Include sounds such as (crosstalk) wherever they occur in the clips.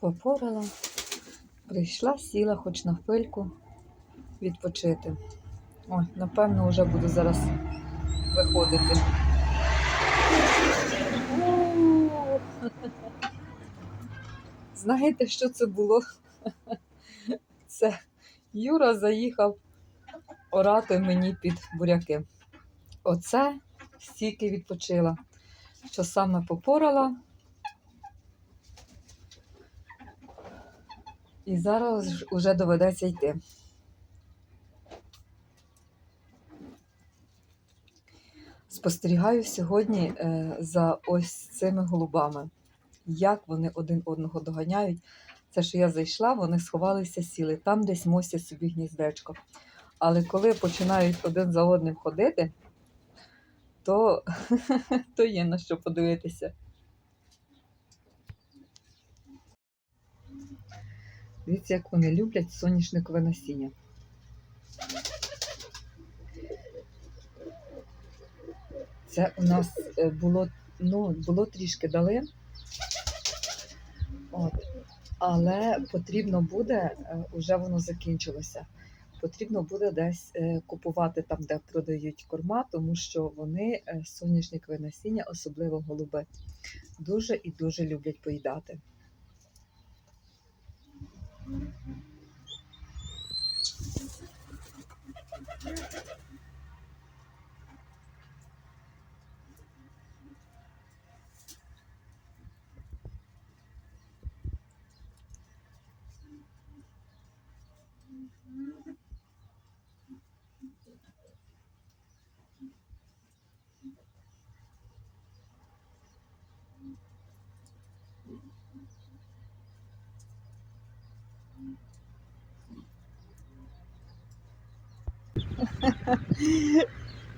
Попорала, прийшла, сіла хоч на хвильку відпочити. Ой, напевно, вже буду зараз виходити. (laughs) Знаєте, що це було? (laughs) Це Юра заїхав орати мені під буряки. Оце стільки відпочила, що саме попорала. І зараз ж уже доведеться йти. Спостерігаю сьогодні е, за ось цими голубами. Як вони один одного доганяють. Це, що я зайшла, вони сховалися, сіли. Там десь мостять собі гніздечко. Але коли починають один за одним ходити, то, (laughs) то є на що подивитися. Дивіться, як вони люблять соняшникове насіння. Це у нас е, було, ну, було трішки дали. От. Але потрібно буде, е, уже воно закінчилося. Потрібно буде десь е, купувати там, де продають корма, тому що вони е, соняшникове насіння, особливо голуби, дуже і дуже люблять поїдати. Thank you.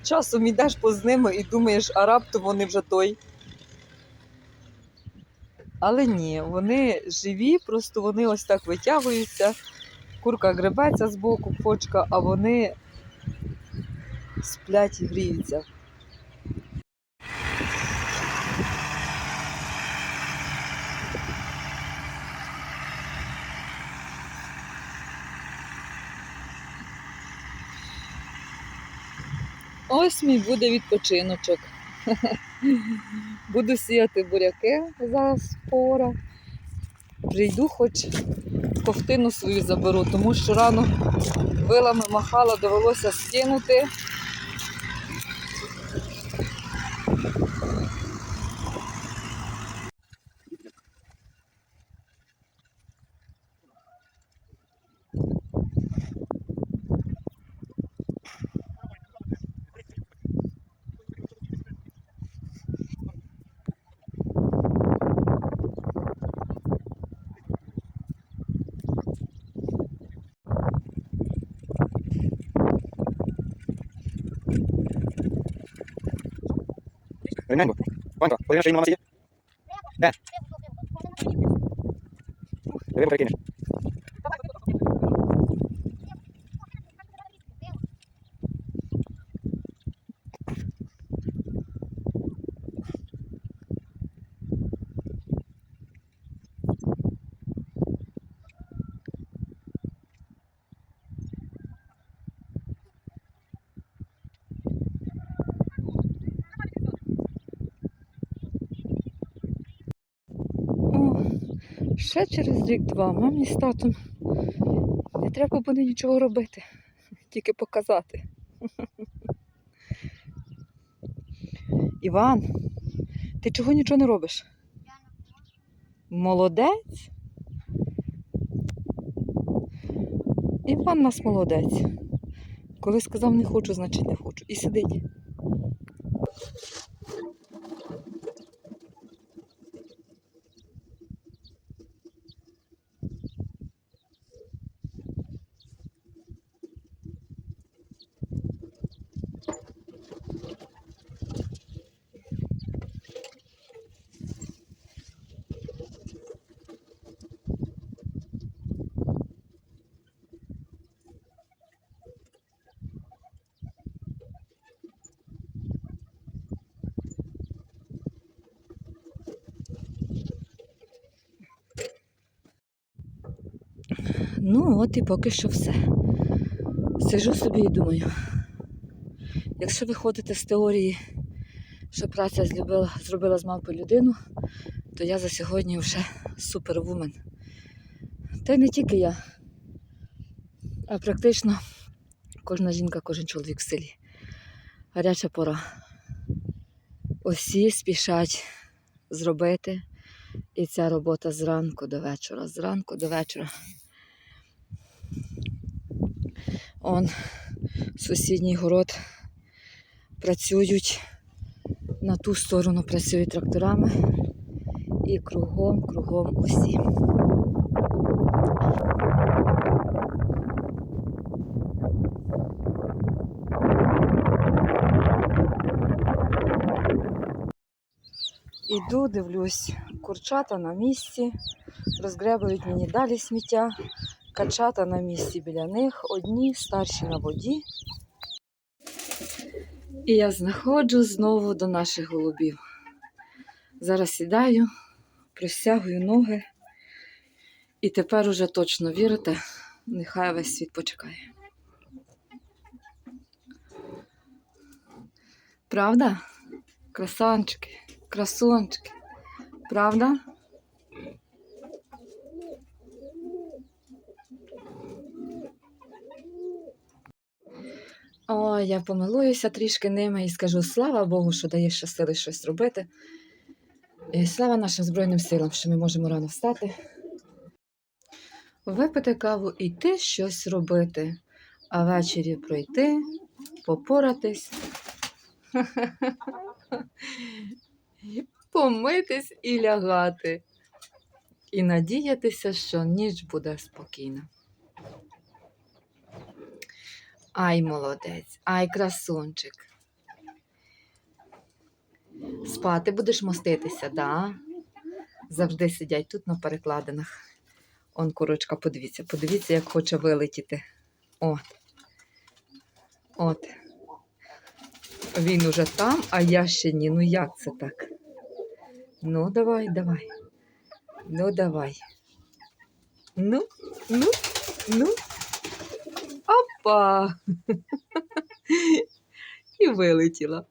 Часом йдеш поз ними і думаєш, а раптом вони вже той. Але ні, вони живі, просто вони ось так витягуються. Курка гребеться з боку, почка, а вони сплять і гріються. Ось мій буде відпочиночок. (laughs) Буду сіяти буряки зараз пора. Прийду, хоч ковтину свою заберу, тому що рано вилами махала, довелося скинути. Venendo. ¿Cuánto? ¿Podríamos seguir una masilla? Debemos ver quién es. Ще через рік-два мамі з татом не треба буде нічого робити, (laughs) тільки показати. (laughs) Іван, ти чого нічого не робиш? Молодець? Іван нас молодець. Коли сказав не хочу, значить не хочу. І сидить. Ну, от і поки що все. Сижу собі і думаю. Якщо виходити з теорії, що праця зробила, зробила з мавпи людину, то я за сьогодні вже супервумен. Та й не тільки я, а практично кожна жінка, кожен чоловік в селі. Гаряча пора. Усі спішать зробити. І ця робота зранку до вечора, зранку до вечора. Он сусідній город працюють, на ту сторону працюють тракторами і кругом, кругом усі. Іду, дивлюсь, курчата на місці, розгребають мені далі сміття, качата на місці біля них, одні старші на воді. І я знаходжу знову до наших голубів. Зараз сідаю, простягую ноги, і тепер уже точно вірите, нехай весь світ почекає. Правда? Красанчики, красунчики. Правда? Ой, я помилуюся трішки ними і скажу слава Богу, що дає ще сили щось робити. І слава нашим Збройним силам, що ми можемо рано встати. Випити каву йти щось робити, а ввечері пройти, попоратись, (laughs) помитись і лягати. І надіятися, що ніч буде спокійна. Ай, молодець, ай, красунчик. Спати будеш моститися, да? Завжди сидять тут на перекладинах. Он курочка, подивіться, подивіться, як хоче вилетіти. От. От. Він уже там, а я ще ні. Ну як це так? Ну, давай, давай. Ну, давай. Ну, ну, ну. Опа! (laughs) І вилетіла.